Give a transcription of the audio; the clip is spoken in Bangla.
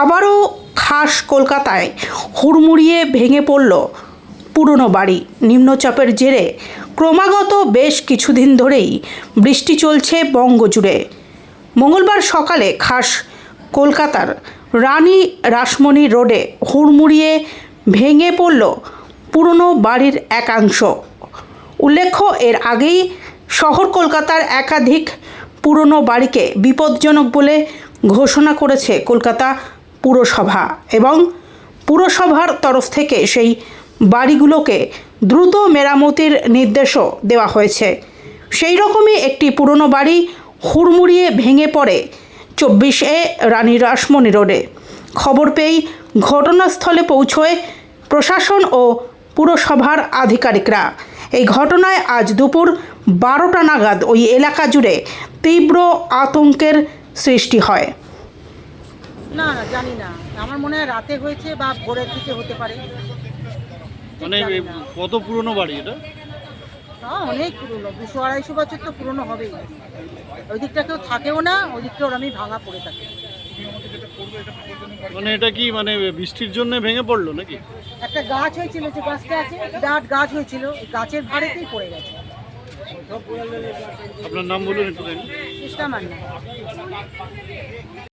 আবারও খাস কলকাতায় হুড়মুড়িয়ে ভেঙে পড়ল পুরনো বাড়ি। নিম্নচাপের জেরে ক্রমাগত বেশ কিছুদিন ধরেই বৃষ্টি চলছে বঙ্গজুড়ে। মঙ্গলবার সকালে খাস কলকাতার রানী রাসমণি রোডে হুড়মুড়িয়ে ভেঙে পড়ল পুরনো বাড়ির একাংশ। উল্লেখ্য, এর আগেই শহর কলকাতার একাধিক পুরনো বাড়িকে বিপজ্জনক বলে ঘোষণা করেছে কলকাতা পুরসভা এবং পুরসভার তরফ থেকে সেই বাড়িগুলোকে দ্রুত মেরামতির নির্দেশও দেওয়া হয়েছে। সেই রকমই একটি পুরনো বাড়ি হুড়মুড়িয়ে ভেঙে পড়ে চব্বিশে রানী রাসমণি রোডে। খবর পেয়েই ঘটনাস্থলে পৌঁছয় প্রশাসন ও পুরসভার আধিকারিকরা। এই ঘটনায় আজ দুপুর বারোটা নাগাদ ওই এলাকা জুড়ে তীব্র আতঙ্কের সৃষ্টি হয়। না না জানি না। আমার মনে হয় রাতে হয়েছে বা ভোরের দিকে হতে পারে। মানে। কত পুরনো বাড়ি এটা? না, অনেক পুরনো। দুশো আড়াইশো বছর তো পুরনো হবেই। ওই দিকটা কেউ থাকেও না ওই দিকটা ওর আমি ভাঙা পড়ে থাকে। মানে এটা কি মানে বৃষ্টির জন্য ভেঙে পড়ল নাকি? একটা গাছ হয়েছিল যে গাছটা আছে বিরাট গাছ হয়েছিল। গাছের ভাড়েতেই পড়ে গেছে। আপনার নাম বলুন একটু চেষ্টা মান্না।